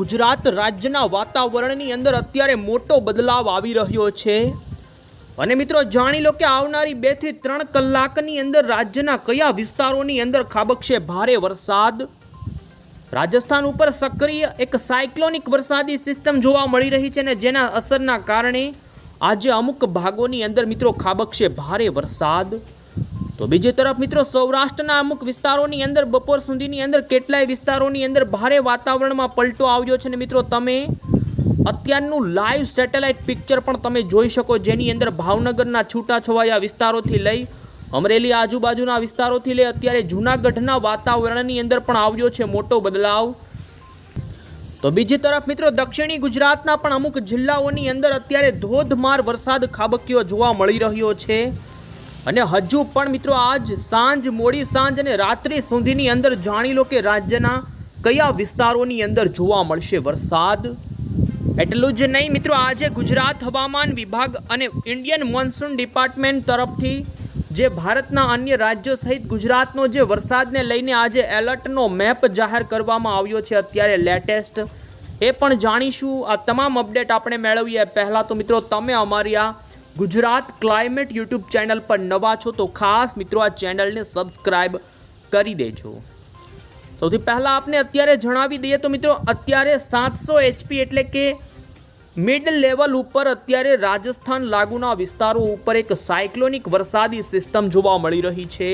ગુજરાત રાજ્યના વાતાવરણની અંદર અત્યારે મોટો બદલાવ આવી રહ્યો છે. અને મિત્રો જાણી લો કે આવનારી બેથી ત્રણ કલાકની અંદર રાજ્યના કયા વિસ્તારોની અંદર ખાબકશે ભારે વરસાદ? રાજસ્થાન ઉપર સક્રિય એક સાયક્લોનિક વરસાદી સિસ્ટમ જોવા મળી રહી છે ને જેના અસરના કારણે આજે અમુક ભાગોની અંદર મિત્રો ખાબકશે ભારે વરસાદ. તો બીજી તરફ મિત્રો, સૌરાષ્ટ્રના અમુક વિસ્તારોની અંદર બપોર સુધીની અંદર કેટલાય વિસ્તારોની અંદર ભારે વાતાવરણમાં પલટો આવ્યો છે ને મિત્રો, તમે અત્યારનું લાઈવ સેટેલાઇટ પિક્ચર પણ તમે જોઈ શકો જેની અંદર ભાવનગરના છૂટાછવાયા વિસ્તારોથી લઈ અમરેલી આજુબાજુના વિસ્તારોથી લઈ અત્યારે જૂનાગઢના વાતાવરણની અંદર પણ આવ્યો છે મોટો બદલાવ. તો બીજી તરફ મિત્રો, દક્ષિણી ગુજરાતના પણ અમુક જિલ્લાઓની અંદર અત્યારે ધોધમાર વરસાદ ખાબક્યો જોવા મળી રહ્યો છે. અને હજુ પણ મિત્રો આજ સાંજ, મોડી સાંજ અને રાત્રિ સુધીની અંદર જાણી લો કે રાજ્યના કયા વિસ્તારોની અંદર જોવા મળશે વરસાદ. એટલું જ નહીં મિત્રો, આજે ગુજરાત હવામાન વિભાગ અને ઇન્ડિયન મોન્સૂન ડિપાર્ટમેન્ટ તરફથી જે ભારતના અન્ય રાજ્યો સહિત ગુજરાતનો જે વરસાદને લઈને આજે એલર્ટનો મેપ જાહેર કરવામાં આવ્યો છે અત્યારે લેટેસ્ટ. એ પણ જાણીશું. આ તમામ અપડેટ આપણે મેળવીએ. પહેલાં તો મિત્રો, તમે અમારી આ ગુજરાત ક્લાઇમેટ યુટ્યુબ ચેનલ પર નવા છો તો ખાસ મિત્રો આ ચેનલને સબસ્ક્રાઇબ કરી દેજો. સૌથી પહેલાં આપને અત્યારે જણાવી દઈએ તો મિત્રો અત્યારે સાતસો એચપી એટલે કે મિડ લેવલ ઉપર અત્યારે રાજસ્થાન લાગુના વિસ્તારો ઉપર એક સાયક્લોનિક વરસાદી સિસ્ટમ જોવા મળી રહી છે.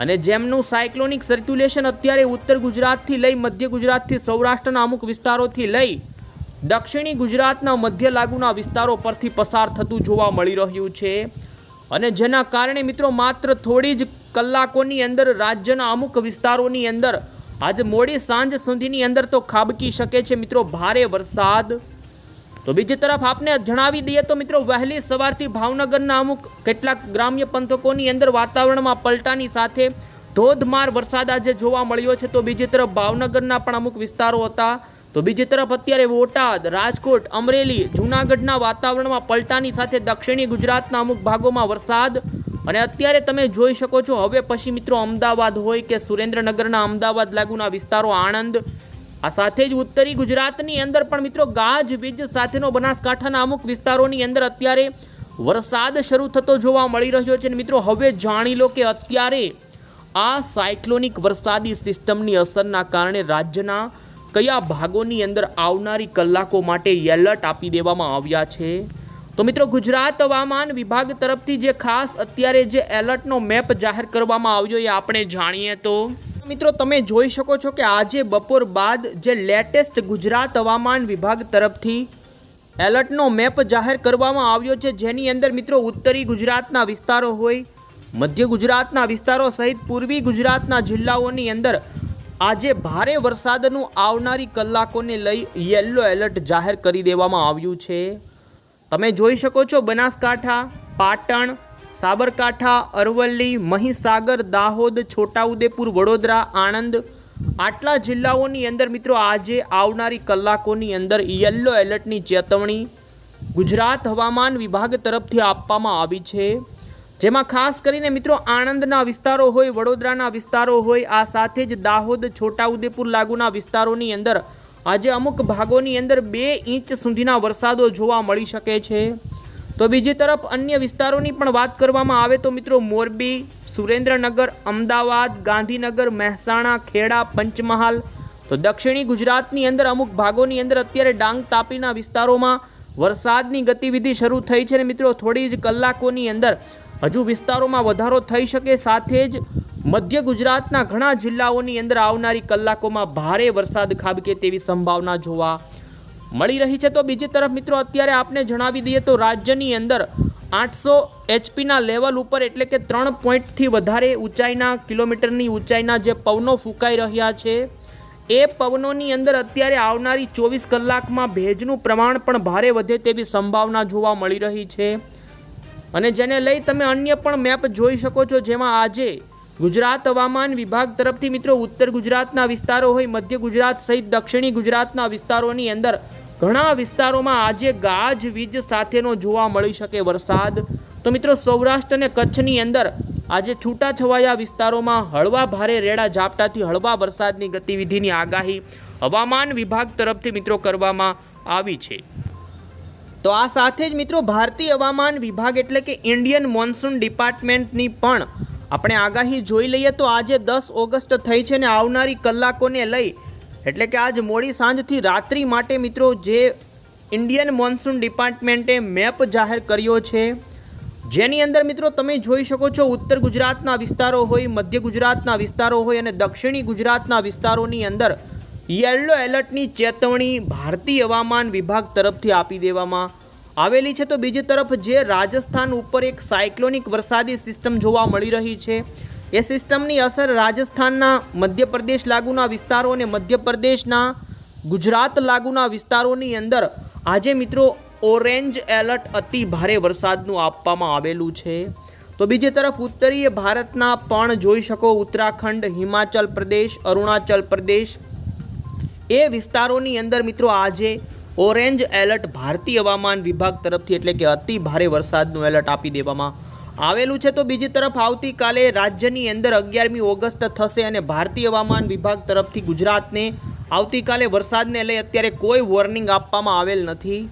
અને જેમનું સાયક્લોનિક સર્ક્યુલેશન અત્યારે ઉત્તર ગુજરાતથી લઈ મધ્ય ગુજરાતથી સૌરાષ્ટ્રના અમુક વિસ્તારોથી લઈ દક્ષિણી ગુજરાતના મધ્ય લાગુના વિસ્તારો પરથી પસાર થતું જોવા મળી રહ્યું છે. અને જેના કારણે મિત્રો માત્ર થોડી જ કલાકોની અંદર રાજ્યના અમુક વિસ્તારોની અંદર આજ મોડી સાંજ સુધીની અંદર તો ખાબકી શકે છે મિત્રો ભારે વરસાદ. તો બીજી તરફ આપને જણાવી દઈએ તો મિત્રો વહેલી સવારથી ભાવનગરના અમુક કેટલાક ગ્રામ્ય પંથકોની અંદર વાતાવરણમાં પલટાની સાથે ધોધમાર વરસાદ આજે જોવા મળ્યો છે. તો બીજી તરફ ભાવનગરના પણ અમુક વિસ્તારો હતા. તો બીજી તરફ અત્યારે બોટાદ, રાજકોટ, અમરેલી, જૂનાગઢના વાતાવરણમાં પલટાની સાથે દક્ષિણી ગુજરાતના અમુક ભાગોમાં વરસાદ. અને અત્યારે તમે જોઈ શકો છો, હવે પછી મિત્રો અમદાવાદ હોય કે સુરેન્દ્રનગરના અમદાવાદ લાગુના વિસ્તારો આણંદ. આ સાથે જ ઉત્તરી ગુજરાતની અંદર પણ મિત્રો ગાજવીજ સાથેનો બનાસકાંઠાના અમુક વિસ્તારોની અંદર અત્યારે વરસાદ શરૂ થતો જોવા મળી રહ્યો છે. અને મિત્રો હવે જાણી લો કે અત્યારે આ સાયક્લોનિક વરસાદી સિસ્ટમની અસરના કારણે રાજ્યના કયા ભાગોની અંદર આવનારી કલાકો માટે એલર્ટ આપી દેવામાં આવ્યા છે? તો મિત્રો, ગુજરાત હવામાન વિભાગ તરફથી જે ખાસ અત્યારે જે એલર્ટનો મેપ જાહેર કરવામાં આવ્યો એ આપણે જાણીએ તો? મિત્રો, તમે જોઈ શકો છો કે આજે બપોર બાદ જે લેટેસ્ટ ગુજરાત હવામાન વિભાગ તરફથી એલર્ટનો મેપ જાહેર કરવામાં આવ્યો છે. જેની અંદર મિત્રો, ઉત્તરી ગુજરાતના વિસ્તારો હોય, મધ્ય ગુજરાતના વિસ્તારો સહિત પૂર્વી ગુજરાતના જિલ્લાઓની અંદર આજે ભારે વરસાદનું આવનારી કલાકોને લઈ યલો એલર્ટ જાહેર કરી દેવામાં આવ્યું છે. તમે જોઈ શકો છો બનાસકાંઠા, પાટણ, સાબરકાંઠા, અરવલ્લી, મહીસાગર, દાહોદ, છોટાઉદેપુર, વડોદરા, આણંદ આટલા જિલ્લાઓની અંદર મિત્રો આજે આવનારી કલાકોની અંદર યલો એલર્ટની ચેતવણી ગુજરાત હવામાન વિભાગ તરફથી આપવામાં આવી છે. જેમાં ખાસ કરીને મિત્રો આણંદના વિસ્તારો હોય, વડોદરાના વિસ્તારો હોય, આ સાથે જ દાહોદ, છોટાઉદેપુર લાગુના વિસ્તારોની અંદર આજે અમુક ભાગોની અંદર બે ઇંચ સુધીના વરસાદો જોવા મળી શકે છે. તો બીજી તરફ અન્ય વિસ્તારોની પણ વાત કરવામાં આવે તો મિત્રો મોરબી, સુરેન્દ્રનગર, અમદાવાદ, ગાંધીનગર, મહેસાણા, ખેડા, પંચમહાલ, તો દક્ષિણી ગુજરાતની અંદર અમુક ભાગોની અંદર અત્યારે ડાંગ તાપીના વિસ્તારોમાં વરસાદની ગતિવિધિ શરૂ થઈ છે ને મિત્રો થોડી જ કલાકોની અંદર હજુ વિસ્તારોમાં વધારો થઈ શકે સાથે જ મધ્ય ગુજરાતના ઘણા જિલ્લાઓની અંદર આવનારી કલાકોમાં ભારે વરસાદ ખાબકે તેવી સંભાવના જોવા મળી રહી છે. તો બીજી તરફ મિત્રો, અત્યારે આપને જણાવી દઈએ તો રાજ્યની અંદર આઠસો એચપીના લેવલ ઉપર એટલે કે ત્રણ પોઈન્ટથી વધારે ઊંચાઈના કિલોમીટરની ઊંચાઈના જે પવનો ફૂંકાઈ રહ્યા છે, એ પવનોની અંદર અત્યારે આવનારી ચોવીસ કલાકમાં ભેજનું પ્રમાણ પણ ભારે વધે તેવી સંભાવના જોવા મળી રહી છે. અને જેને લઈ તમે અન્ય પણ મેપ જોઈ શકો છો, જેમાં આજે ગુજરાત હવામાન વિભાગ તરફથી મિત્રો ઉત્તર ગુજરાતના વિસ્તારો હોય, મધ્ય ગુજરાત સહિત દક્ષિણી ગુજરાતના વિસ્તારોની અંદર ઘણા વિસ્તારોમાં આજે ગાજવીજ સાથેનો જોવા મળી શકે વરસાદ. તો મિત્રો સૌરાષ્ટ્ર અને કચ્છની અંદર આજે છૂટાછવાયા વિસ્તારોમાં હળવા ભારે રેડા ઝાપટાથી હળવા વરસાદની ગતિવિધિની આગાહી હવામાન વિભાગ તરફથી મિત્રો કરવામાં આવી છે. તો આ સાથે જ મિત્રો ભારતીય હવામાન વિભાગ એટલે કે ઇન્ડિયન મોન્સૂન ડિપાર્ટમેન્ટની પણ આપણે આગાહી જોઈ લઈએ તો આજે દસ ઓગસ્ટ થઈ છે ને આવનારી કલાકોને લઈ એટલે કે આજ મોડી સાંજથી રાત્રિ માટે મિત્રો જે ઇન્ડિયન મોન્સૂન ડિપાર્ટમેન્ટે મેપ જાહેર કર્યો છે. જેની અંદર મિત્રો તમે જોઈ શકો છો ઉત્તર ગુજરાતના વિસ્તારો હોય, મધ્ય ગુજરાતના વિસ્તારો હોય અને દક્ષિણી ગુજરાતના વિસ્તારોની અંદર યલો એલર્ટની ચેતવણી ભારતીય હવામાન વિભાગ તરફથી આપી દેવામાં આવેલી છે. તો બીજી તરફ જે રાજસ્થાન ઉપર એક સાયક્લોનિક વરસાદી સિસ્ટમ જોવા મળી રહી છે. એ સિસ્ટમની અસર રાજસ્થાનના મધ્યપ્રદેશ લાગુના વિસ્તારો અને મધ્યપ્રદેશના ગુજરાત લાગુના વિસ્તારોની અંદર આજે મિત્રો ઓરેન્જ એલર્ટ અતિ ભારે વરસાદનું આપવામાં આવેલું છે. તો બીજી તરફ ઉત્તરીય ભારતના પણ જોઈ શકો ઉત્તરાખંડ, હિમાચલ પ્રદેશ, અરુણાચલ પ્રદેશ એ વિસ્તારોની અંદર મિત્રો આજે ઓરેન્જ એલર્ટ ભારતીય હવામાન વિભાગ તરફથી એટલે કે અતિ ભારે વરસાદનું એલર્ટ આપી દેવામાં આવેલું છે. તો બીજી તરફ આવતીકાલે રાજ્યની અંદર અગિયારમી ઓગસ્ટ થશે અને ભારતીય હવામાન વિભાગ તરફથી ગુજરાતને આવતીકાલે વરસાદને લઈ અત્યારે કોઈ વોર્નિંગ આપવામાં આવેલ નથી.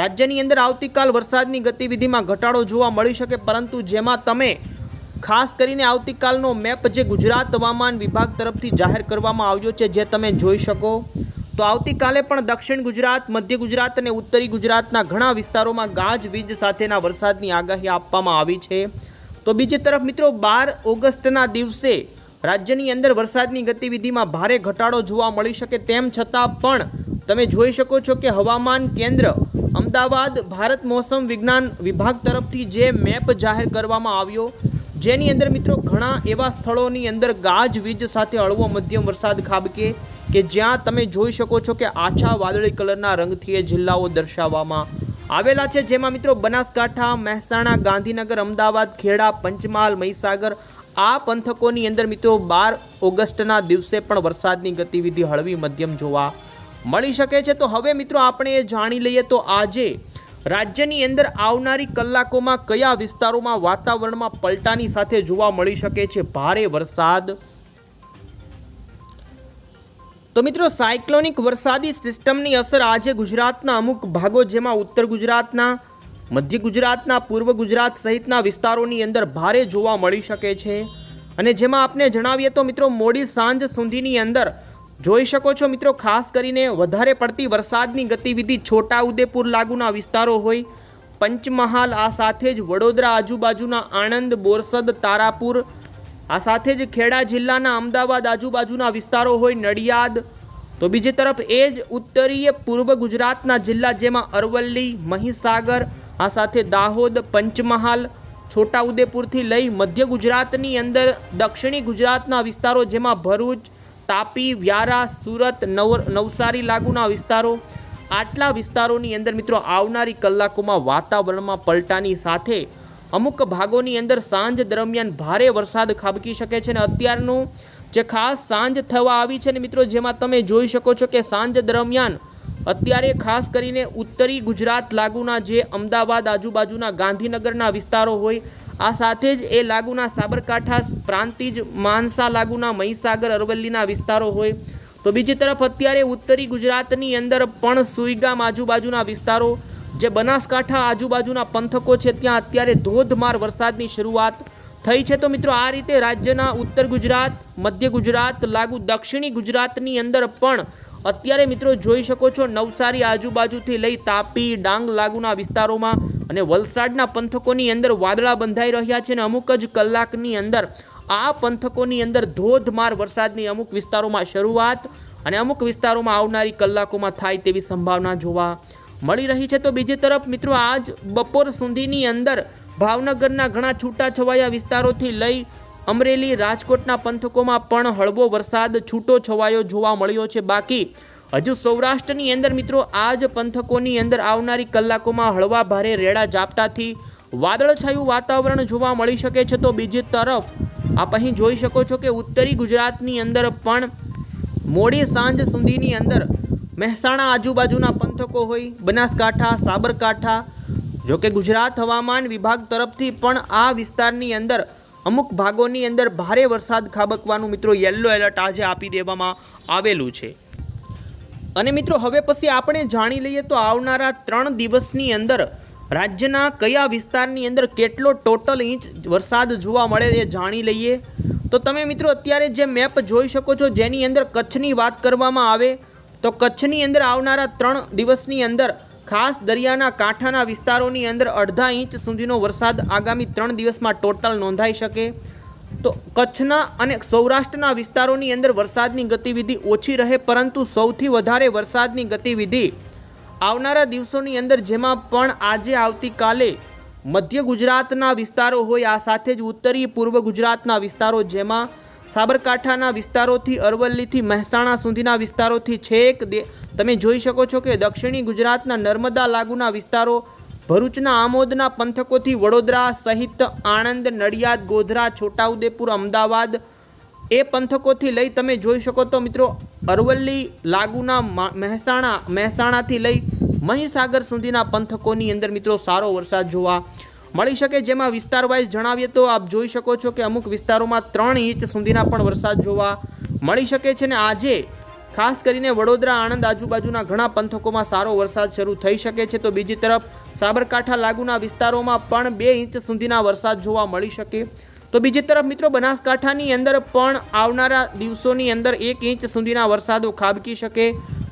રાજ્યની અંદર આવતીકાલ વરસાદની ગતિવિધિમાં ઘટાડો જોવા મળી શકે, પરંતુ જેમાં તમે ખાસ કરીને આવતીકાલનો મેપ જે ગુજરાત હવામાન વિભાગ તરફથી જાહેર કરવામાં આવ્યો છે, જે તમે જોઈ શકો. તો આવતીકાલે પણ દક્ષિણ ગુજરાત, મધ્ય ગુજરાત અને ઉત્તરી ગુજરાતના ઘણા વિસ્તારોમાં ગાજવીજ સાથેના વરસાદની આગાહી આપવામાં આવી છે. તો બીજી તરફ મિત્રો, બાર ઓગસ્ટના દિવસે રાજ્યની અંદર વરસાદની ગતિવિધિમાં ભારે ઘટાડો જોવા મળી શકે તેમ છતાં પણ તમે જોઈ શકો છો કે હવામાન કેન્દ્ર અમદાવાદ, ભારત મોસમ વિજ્ઞાન વિભાગ તરફથી જે મેપ જાહેર કરવામાં આવ્યો જેની અંદર મિત્રો ઘણા એવા સ્થળોની અંદર ગાજવીજ સાથે હળવો મધ્યમ વરસાદ ખાબકે કે જ્યાં તમે જોઈ શકો છો કે આછા વાદળી કલરના રંગથી એ જિલ્લાઓ દર્શાવવામાં આવેલા છે. જેમાં મિત્રો બનાસકાંઠા, મહેસાણા, ગાંધીનગર, અમદાવાદ, ખેડા, પંચમહાલ, મહીસાગર આ પંથકોની અંદર મિત્રો બાર ઓગસ્ટના દિવસે પણ વરસાદની ગતિવિધિ હળવી મધ્યમ જોવા મળી શકે છે. તો હવે મિત્રો આપણે એ જાણી લઈએ તો આજે રાજ્યની અંદર આવનારી કલાકોમાં કયા વિસ્તારોમાં વાતાવરણમાં પલટાની સાથે જોવા મળી શકે છે ભારે વરસાદ? તો મિત્રો, સાયક્લોનિક વરસાદી સિસ્ટમની અસર આજે ગુજરાતના અમુક ભાગો, જેમાં ઉત્તર ગુજરાતના, મધ્ય ગુજરાતના, પૂર્વ ગુજરાત સહિતના વિસ્તારોની અંદર ભારે જોવા મળી શકે છે. અને જેમાં આપને જણાવીએ તો મિત્રો, મોડી સાંજ સુધીની અંદર જોઈ શકો છો મિત્રો, ખાસ કરીને વધારે પડતી વરસાદની ગતિવિધિ છોટાઉદેપુર લાગુના વિસ્તારો હોય. પંચમહાલ આ સાથે જ વડોદરા આજુબાજુના આણંદ, બોરસદ, તારાપુર, આ સાથે જ ખેડા જિલ્લાના અમદાવાદ આજુબાજુના વિસ્તારો હોય નડિયાદ. તો બીજી તરફ એ જ ઉત્તરીય પૂર્વ ગુજરાતના જિલ્લા જેમાં અરવલ્લી, મહીસાગર, આ સાથે દાહોદ, પંચમહાલ, છોટાઉદેપુરથી લઈ મધ્ય ગુજરાતની અંદર દક્ષિણી ગુજરાતના વિસ્તારો જેમાં ભરૂચ તાપી, વ્યારા, સુરત, નવ નવસારી લાગુના વિસ્તારો. આટલા વિસ્તારોની અંદર મિત્રો આવનારી કલાકોમાં વાતાવરણમાં પલટાની સાથે અમુક ભાગોની અંદર સાંજ દરમિયાન ભારે વરસાદ ખાબકી શકે છે અને અત્યારનું જે ખાસ સાંજ થવા આવી છે ને મિત્રો, જેમાં તમે જોઈ શકો છો કે સાંજ દરમિયાન અત્યારે ખાસ કરીને ઉત્તરી ગુજરાત લાગુના જે અમદાવાદ આજુબાજુના ગાંધીનગરના વિસ્તારો હોય આ સાથે જ એ લાગુના સાબરકાંઠા પ્રાંતિજ માનસા લાગુના મહીસાગર, અરવલ્લીના વિસ્તારો હોય. તો બીજી તરફ અત્યારે ઉત્તરી ગુજરાતની અંદર પણ સુઈગામ આજુબાજુના વિસ્તારો, જે બનાસકાંઠા આજુબાજુના પંથકો છે, ત્યાં અત્યારે ધોધમાર વરસાદની શરૂઆત થઈ છે. તો મિત્રો, આ રીતે રાજ્યના ઉત્તર ગુજરાત, મધ્ય ગુજરાત, લાગુ દક્ષિણી ગુજરાતની અંદર પણ અત્યારે મિત્રો જોઈ શકો છો નવસારી આજુબાજુથી લઈ તાપી, ડાંગ લાગુના વિસ્તારોમાં અને વલસાડના પંથકોની અંદર વાદળા બંધાઈ રહ્યા છે અને અમુક જ કલાકની અંદર આ પંથકોની અંદર ધોધમાર વરસાદની અમુક વિસ્તારોમાં શરૂઆત અને અમુક વિસ્તારોમાં આવનારી કલાકોમાં થાય તેવી સંભાવના જોવા મળી રહી છે. તો બીજી તરફ મિત્રો, આજ બપોર સુધીની અંદર ભાવનગરના ઘણા છૂટાછવાયા વિસ્તારોથી લઈ અમરેલી, રાજકોટના પંથકોમાં પણ હળવો વરસાદ, છૂટો છવાયો જોવા મળ્યો છે. બાકી હજુ સૌરાષ્ટ્રની અંદર મિત્રો આ જ પંથકોની અંદર આવનારી કલાકોમાં હળવા ભારે રેડા ઝાપટાથી વાદળછાયું વાતાવરણ જોવા મળી શકે છે. તો બીજી તરફ, આપ અહીં જોઈ શકો છો કે ઉત્તરી ગુજરાતની અંદર પણ મોડી સાંજ સુધીની અંદર મહેસાણા આજુબાજુના પંથકો હોય, બનાસકાંઠા, સાબરકાંઠા જો કે ગુજરાત હવામાન વિભાગ તરફથી પણ આ વિસ્તારની અંદર અમુક ભાગોની અંદર ભારે વરસાદ ખાબકવાનું મિત્રો યલો એલર્ટ આજે આપી દેવામાં આવેલું છે. અને મિત્રો, હવે પછી આપણે જાણી લઈએ તો આવનારા ત્રણ દિવસની અંદર રાજ્યના કયા વિસ્તારની અંદર કેટલો ટોટલ ઇંચ વરસાદ જોવા મળે એ જાણી લઈએ. તો તમે મિત્રો, અત્યારે જે મેપ જોઈ શકો છો, જેની અંદર કચ્છની વાત કરવામાં આવે, તો કચ્છની અંદર આવનારા ત્રણ દિવસની અંદર ખાસ દરિયાના કાંઠાના વિસ્તારોની અંદર અડધા ઇંચ સુધીનો વરસાદ આગામી ત્રણ દિવસમાં ટોટલ નોંધાઈ શકે. તો કચ્છના અને સૌરાષ્ટ્રના વિસ્તારોની અંદર વરસાદની ગતિવિધિ ઓછી રહે, પરંતુ સૌથી વધારે વરસાદની ગતિવિધિ આવનારા દિવસોની અંદર, જેમાં પણ આજે આવતીકાલે મધ્ય ગુજરાતના વિસ્તારો હોય, આ સાથે જ ઉત્તરી પૂર્વ ગુજરાતના વિસ્તારો, જેમાં સાબરકાંઠાના વિસ્તારોથી, અરવલ્લીથી, મહેસાણા સુધીના વિસ્તારોથી છેક તમે જોઈ શકો છો કે દક્ષિણી ગુજરાતના નર્મદા લાગુના વિસ્તારો ભરૂચના આમોદના પંથકોથી વડોદરા સહિત આણંદ, નડિયાદ, ગોધરા, છોટાઉદેપુર, અમદાવાદ એ પંથકોથી લઈ તમે જોઈ શકો તો મિત્રો અરવલ્લી, લાગુના મહેસાણા, મહેસાણાથી લઈ મહીસાગર સુધીના પંથકોની અંદર મિત્રો સારો વરસાદ જોવા મળી શકે. જેમાં વિસ્તાર વાઇઝ જણાવીએ તો આપ જોઈ શકો છો કે અમુક વિસ્તારોમાં ત્રણ ઇંચ સુધીના પણ વરસાદ જોવા મળી શકે છે ને આજે ખાસ કરીને વડોદરા, આણંદ આજુબાજુના ઘણા પંથકોમાં સારો વરસાદ શરૂ થઈ શકે છે. તો બીજી તરફ સાબરકાંઠા લાગુના વિસ્તારોમાં પણ બે ઇંચ સુધીના વરસાદ જોવા મળી શકે. તો બીજી તરફ મિત્રો બનાસકાંઠાની અંદર પણ આવનારા દિવસોની અંદર એક ઇંચ સુધીના વરસાદો ખાબકી શકે.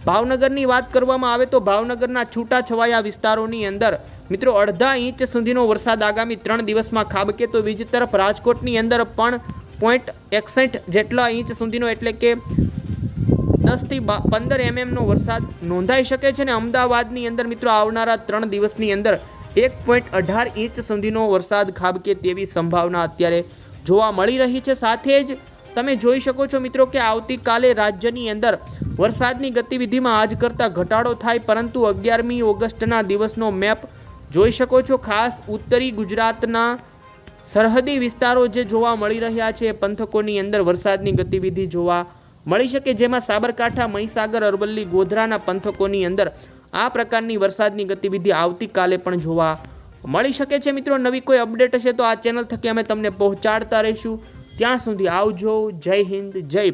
ભાવનગરની વાત કરવામાં આવે તો ભાવનગરના છૂટાછવાયા વિસ્તારોની અંદર મિત્રો અડધા ઇંચ સુધીનો વરસાદ આગામી ત્રણ દિવસમાં ખાબકે. તો બીજી તરફ રાજકોટની અંદર પણ પોઈન્ટ એકસઠ જેટલા ઇંચ સુધીનો એટલે કે દસથી પંદર એમએમનો વરસાદ નોંધાઈ શકે છે અને અમદાવાદની અંદર મિત્રો આવનારા ત્રણ દિવસની અંદર એક પોઈન્ટ અઢાર ઇંચ સુધીનો વરસાદ ખાબકે તેવી સંભાવના અત્યારે જોવા મળી રહી છે. સાથે જ તમે જોઈ શકો છો મિત્રો કે આવતીકાલે રાજ્યની અંદર વરસાદની ગતિવિધિમાં આજ કરતાં ઘટાડો થાય, પરંતુ અગિયારમી ઓગસ્ટના દિવસનો મેપ જોઈ શકો છો. ખાસ ઉત્તરી ગુજરાતના સરહદી વિસ્તારો જે જોવા મળી રહ્યા છે એ પંથકોની અંદર વરસાદની ગતિવિધિ જોવા મળી શકે જેમાં સાબરકાંઠા, મહીસાગર, અરવલ્લી, ગોધરાના પંથકોની અંદર આ પ્રકારની વરસાદની ગતિવિધિ આવતીકાલે પણ જોવા મળી શકે છે. મિત્રો, નવી કોઈ અપડેટ હશે તો આ ચેનલ થકી અમે તમને પહોંચાડતા રહીશું. ત્યાં સુધી આવજો. જય હિન્દ, જય